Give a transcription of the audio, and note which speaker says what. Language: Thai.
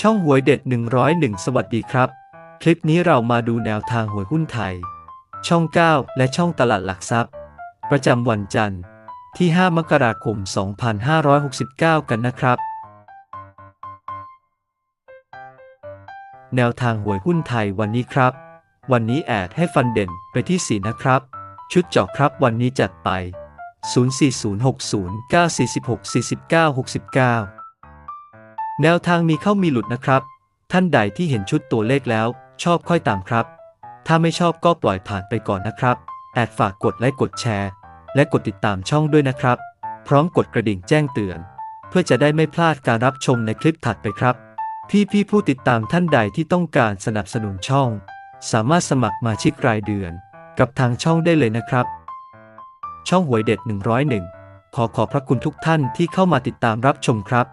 Speaker 1: ช่องหวยเด็ด 101 สวัสดีครับ คลิปนี้เรามาดูแนวทางหวยหุ้นไทย ช่อง 9 และช่องตลาดหลักทรัพย์ ประจำวันจันทร์ที่ 5 มกราคม 2569 กันนะครับ แนวทางหวยหุ้นไทยวันนี้ครับ วันนี้แอดให้ฟันเด่นไปที่ 4 นะครับ ชุดเจาะครับวันนี้จัดไป 04060 946 49 69 แนวทางมีเข้ามีหลุดนะครับ ท่านใดที่เห็นชุดตัวเลขแล้ว ชอบค่อยตามครับ ถ้าไม่ชอบก็ปล่อยผ่านไปก่อนนะครับ แอดฝากกดไลค์กดแชร์ และกดติดตามช่องด้วยนะครับ พร้อมกดกระดิ่งแจ้งเตือน เพื่อจะได้ไม่พลาดการรับชมในคลิปถัดไปครับพี่พี่ผู้ติดตามท่านใดที่ต้องการสนับสนุนช่อง สามารถสมัครมาชิกรายเดือน กับทางช่องได้เลยนะครับ ช่องหวยเด็ด 101 ขอขอบพระคุณทุกท่านที่เข้ามาติดตามรับชมครับ